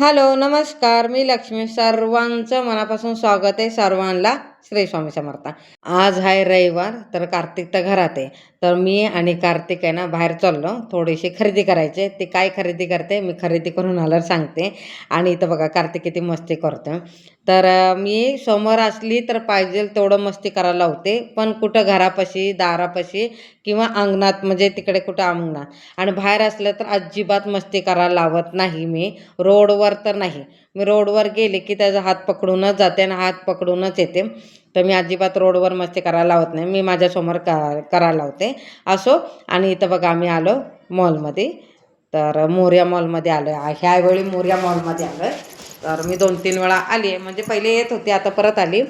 Hello नमस्कार. मी लक्ष्मी. सर्वांचं मनापासून स्वागत आहे सर्वांना. श्री स्वामी समर्थ. आज आहे रविवार तर कार्तिक तर घरात आहे. तर मी आणि कार्तिक आहे ना बाहेर चाललो. थोडीशी खरेदी करायची ती काय खरेदी करते मी खरेदी करून आल्यावर सांगते. आणि इथं बघा कार्तिक किती मस्ती करतो तर मी समोर असली तर पाहिजे तेवढं मस्ती करायला लावते. पण कुठं घरापाशी दारापाशी किंवा अंगणात म्हणजे तिकडे कुठं अंगणात. आणि बाहेर असलं तर अजिबात मस्ती करायला लावत नाही मी. रोडवर तर नाही. मी रोडवर गेले की त्याचा हात पकडूनच जाते आणि हात पकडूनच येते. तर मी अजिबात रोडवर मस्ती करायला लावत नाही. मी माझ्यासमोर का करायला लावते. असो आणि इथं बघा आम्ही आलो मॉलमध्ये. तर मोर्या मॉलमध्ये आलो आहे ह्यावेळी मोर्या मॉलमध्ये आलो आहे तर मी दोन तीन वेळा आली. आहे म्हणजे पहिले येत होती आता परत आली.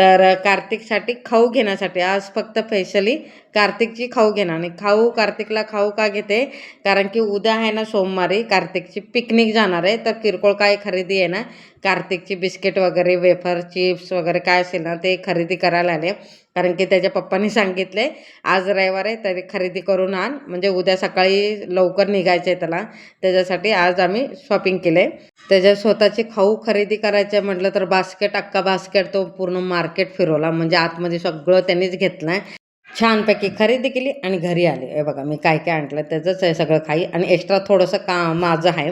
तर कार्तिकसाठी खाऊ घेण्यासाठी आज फक्त स्पेशली कार्तिकची खाऊ घेणार आणि खाऊ कार्तिकला खाऊ का घेते? कारण की उद्या आहे ना सोमवारी कार्तिकची पिकनिक जाणार आहे. तर किरकोळ काय खरेदी आहे ना कार्तिकची बिस्किट वगैरे वेफर चिप्स वगैरे काय असेल ना ते खरेदी करायला आले. कारण की त्याच्या पप्पांनी सांगितले आज रविवार आहे तरी खरेदी करून आण. म्हणजे उद्या सकाळी लवकर निघायचं आहे त्याला. त्याच्यासाठी आज आम्ही शॉपिंग केले त्याच्या स्वतःची खाऊ खरेदी करायचं म्हटलं तर बास्केट अक्का बास्केट तो पूर्ण मार्केट फिरवला. म्हणजे आतमध्ये सगळं त्यांनीच घेतलं आहे छानपैकी खरेदी केली आणि घरी आले. हे बघा मी काय काय आणलं त्याचंच आहे सगळं खाई आणि एक्स्ट्रा थोडंसं का माझं आहे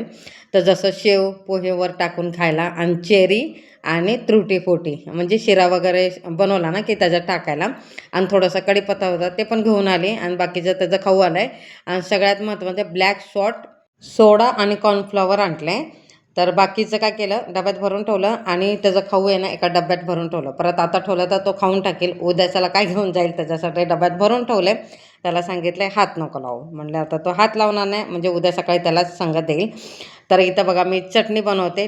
तर जसं शेव पोहेवर टाकून खायला आणि चेरी आणि त्रुटी फोटी म्हणजे शिरा वगैरे बनवला ना की त्याच्यात टाकायला आणि थोडासा कढीपत्ता होता ते पण घेऊन आले आणि बाकीचं त्याचं खाऊ आलं आहे आणि सगळ्यात महत्त्वाचं ब्लॅक सॉल्ट सोडा आणि कॉर्नफ्लॉवर आणलं. आहे तर बाकीचं काय केलं? डब्यात भरून ठेवलं आणि त्याचं खाऊ आहे ना एका डब्यात भरून ठेवलं. परत आता ठेवलं तर तो खाऊन टाकेल. उद्याच्याला काय घेऊन जाईल त्याच्यासाठी डब्यात भरून ठेवले त्याला सांगितलं हात नको लावू. म्हणलं आता तो हात लावणार नाही म्हणजे उद्या सकाळी त्यालाच सांगत देईल तर इथं बघा मी चटणी बनवते.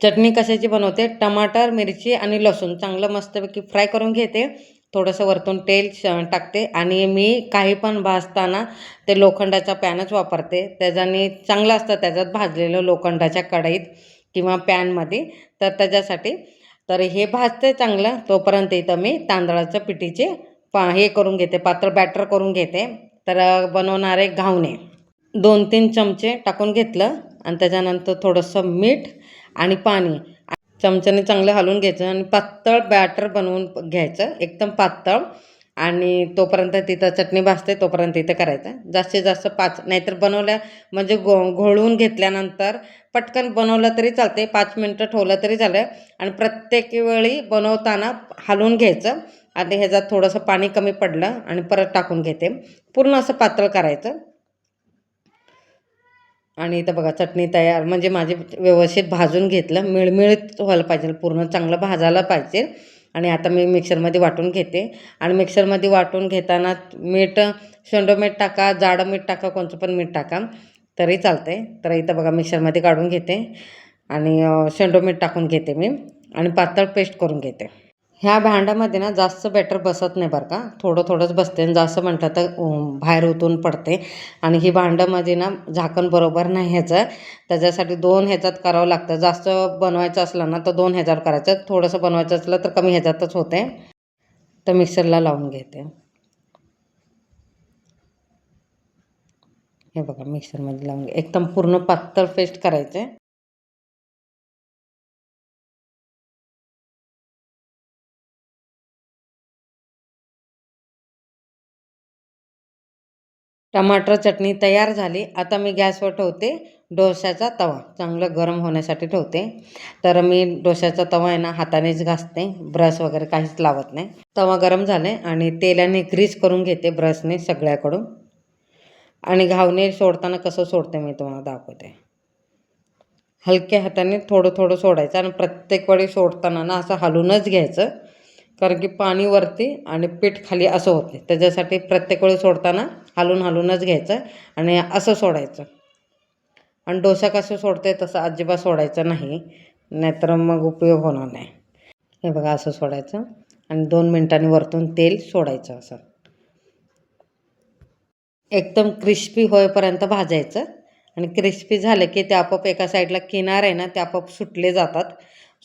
चटणी कशाची बनवते? टमाटर मिरची आणि लसूण. चांगलं मस्तपैकी फ्राय करून घेते. थोडंसं वरतून तेल श- टाकते आणि मी काही पण भाजताना ते लोखंडाचा पॅनच वापरते. त्याच्याने चांगलं असतं त्याच्यात भाजलेलं लोखंडाच्या कढईत किंवा पॅनमध्ये. तर त्याच्यासाठी तर हे भाजते चांगलं. तोपर्यंत इथं मी तांदळाचं पिठीचे पा हे करून घेते पात्र बॅटर करून घेते. तर बनवणारे घावणे. दोन तीन चमचे टाकून घेतलं आणि त्याच्यानंतर थोडंसं मीठ आणि पाणी. चमच्याने चांगलं हलवून घ्यायचं आणि पातळ बॅटर बनवून घ्यायचं एकदम पातळ. आणि तोपर्यंत तिथं चटणी भाजते तोपर्यंत इथं करायचं. जास्तीत जास्त पाच नाहीतर बनवल्या म्हणजे गो घोळवून घेतल्यानंतर पटकन बनवलं तरी चालते पाच मिनटं ठेवलं तरी चालेल आणि प्रत्येक वेळी बनवताना हलवून घ्यायचं. आणि ह्याच्यात थोडंसं पाणी कमी पडलं आणि परत टाकून घेते. पूर्ण असं पातळ करायचं. आणि इथं बघा चटणी तयार म्हणजे माझी व्यवस्थित भाजून घेतलं. मिळमिळीत व्हायला पाहिजे पूर्ण चांगलं भाजायला पाहिजे. आणि आता मी मिक्सरमध्ये वाटून घेते. आणि मिक्सरमध्ये वाटून घेताना मीठ शेंडो मीठ टाका जाडं मीठ टाका कोणतं पण मीठ टाका तरी चालतंय. तर इथं बघा मिक्सरमध्ये काढून घेते. आणि शेंडो मीठ टाकून घेते मी. आणि पातळ पेस्ट करून घेते. ह्या भांड्यामध्ये ना जास्त बॅटर बसत नाही बरं का. थोडं थोडंच बसते. आणि जास्त म्हटलं तर बाहेर ओतून पडते. आणि ही भांड्यामध्ये ना झाकण बरोबर नाही ह्याचं. त्याच्यासाठी दोन ह्याच्यात करावं लागतं. जास्त बनवायचं असलं ना तर दोन ह्याच्यावर करायचं. थोडंसं बनवायचं असलं तर कमी ह्याच्यातच होते. तर मिक्सरला लावून घेते. हे बघा मिक्सरमध्ये लावून घे. एकदम पूर्ण पातळ पेस्ट करायचे. टमाटर चटणी तयार झाली. आता मी गॅसवर ठेवते. डोश्याचा तवा चांगलं गरम होण्यासाठी ठेवते. तर मी डोश्याचा तवा आहे ना हातानेच घासते. ब्रश वगैरे काहीच लावत नाही. तवा गरम झाले आणि तेलाने ग्रीस करून घेते ब्रशने सगळ्याकडून. आणि घावणे सोडताना कसं सोडते मी तुम्हाला दाखवते. हलक्या हाताने थोडं थोडं सोडायचं आणि प्रत्येक वेळी सोडताना ना असं हलूनच घ्यायचं. कारण की पाणी वरती आणि पीठ खाली असं होते त्याच्यासाठी प्रत्येक वेळी सोडताना हलून हालूनच घ्यायचं आणि असं सोडायचं. आणि डोसा कसं सोडते तसं अजिबात सोडायचं नाही नाहीतर मग उपयोग होणार नाही. हे बघा असं सोडायचं आणि दोन मिनटांनी वरतून तेल सोडायचं असं. एकदम क्रिस्पी होईपर्यंत भाजायचं आणि क्रिस्पी झालं की ते आपोआप एका साईडला किनार आहे ना ते आपोआप सुटले जातात.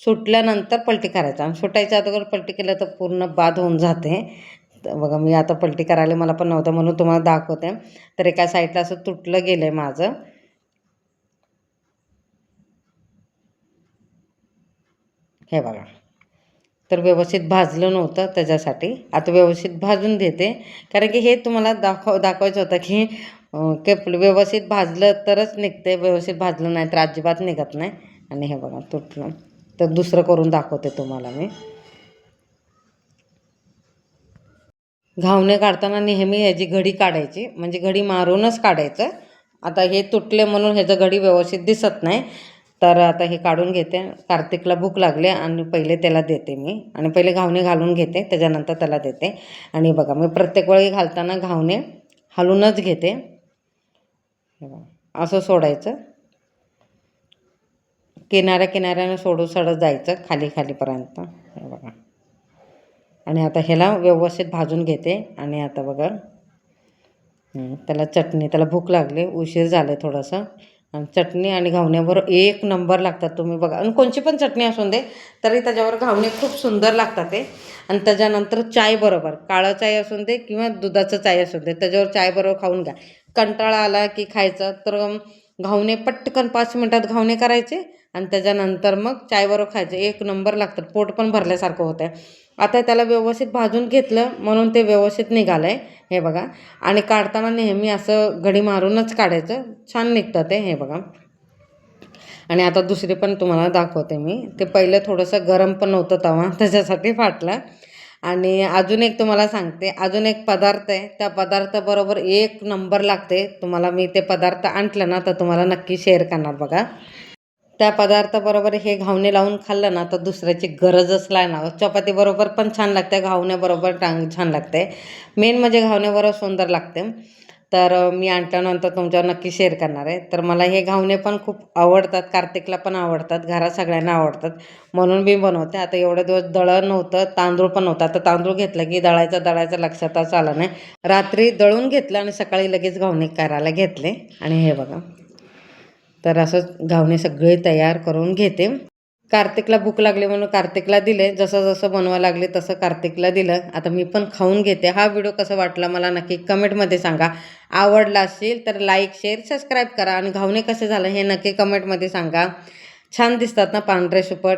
सुटल्यानंतर पलटी करायचं आणि सुटायच्या अगोदर पलटी केलं तर पूर्ण बाद होऊन जाते. बघा मी आता पलटी करायला मला पण नव्हतं म्हणून तुम्हाला दाखवते. तर एका साईडला असं तुटलं गेलं आहे माझं. हे बघा. तर व्यवस्थित भाजलं नव्हतं त्याच्यासाठी. आता व्यवस्थित भाजून देते कारण की हे तुम्हाला दाखव दाखवायचं होतं की केपलं व्यवस्थित भाजलं तरच निघते व्यवस्थित भाजलं नाही तर अजिबात निघत नाही. आणि हे बघा तुटलं. तर दुसरं करून दाखवते तुम्हाला मी. घावणे काढताना नेहमी ह्याची घडी काढायची. म्हणजे घडी मारूनच काढायचं. आता हे तुटले म्हणून ह्याचं घडी व्यवस्थित दिसत नाही. तर आता हे काढून घेते. कार्तिकला भूक लागली आणि पहिले त्याला देते मी. आणि पहिले घावणे घालून घेते. त्याच्यानंतर त्याला देते. आणि बघा मी प्रत्येक वेळी घालताना घावणे हलूनच घेते. असं सोडायचं. किनाऱ्या किनाऱ्यानं सोडू सडत जायचं खाली खालीपर्यंत. हे बघा. आणि आता ह्याला व्यवस्थित भाजून घेते. आणि आता बघा. त्याला चटणी त्याला भूक लागली उशीर झालं आहे थोडंसं. आणि चटणी आणि घावण्याबरोबर एक नंबर लागतात तुम्ही बघा. आणि कोणची पण चटणी असून दे तरी त्याच्यावर घावणे खूप सुंदर लागतात ते. आणि त्याच्यानंतर चाय बरोबर. काळं चाय असून दे किंवा दुधाचं चाय असून दे त्याच्यावर चाय बरोबर खाऊन घ्या. कंटाळा आला की खायचं तर घावणे पटकन पाच मिनटात घावणे करायचे आणि त्याच्यानंतर मग चायबरोबर खायचे. एक नंबर लागतात. पोट पण भरल्यासारखं होतं आता त्याला व्यवस्थित भाजून घेतलं म्हणून ते व्यवस्थित निघालं आहे हे बघा. आणि काढताना नेहमी असं घडी मारूनच काढायचं. छान निघतं ते हे बघा. आणि आता दुसरी पण तुम्हाला दाखवते मी. ते पहिलं थोडंसं गरम पण नव्हतं तवा त्याच्यासाठी फाटलं. आणि अजून एक तुम्हाला सांगते. अजून एक पदार्थ आहे. त्या पदार्थाबरोबर एक नंबर लागते. तुम्हाला मी ते पदार्थ आणलं ना तर तुम्हाला नक्की शेअर करणार बघा. त्या पदार्थाबरोबर हे घावणे लावून खाल्लं ना तर दुसऱ्याची गरजच लागणार चपातीबरोबर पण छान लागते घावण्याबरोबर टांग छान लागते. मेन म्हणजे घावण्याबरोबर सुंदर लागते. तर मी आणल्यानंतर तुमच्यावर नक्की शेअर करणार आहे. तर मला हे घावणे पण खूप आवडतात कार्तिकला पण आवडतात घरात सगळ्यांना आवडतात. म्हणून मी बनवते. आता एवढे दिवस दळण नव्हतं तांदूळ पण नव्हतं. आता तांदूळ घेतलं की दळायचं दळायचं लक्षातच आलं नाही. रात्री दळून घेतलं आणि सकाळी लगेच घावणे करायला घेतले. आणि हे बघा. तर असं घावणे सगळे तयार करून घेते. कार्तिकला भूक लागली म्हणून कार्तिकला दिले. जसं जसं बनवा लागले तसं कार्तिकला दिलं. आता मी पण खाऊन घेते. हा व्हिडिओ कसा वाटला मला नक्की कमेंटमध्ये सांगा. आवडला असेल तर लाईक शेअर सबस्क्राईब करा. आणि घावणे कसे झालं हे नक्की कमेंटमध्ये सांगा. छान दिसतात ना पांढरे सुपट?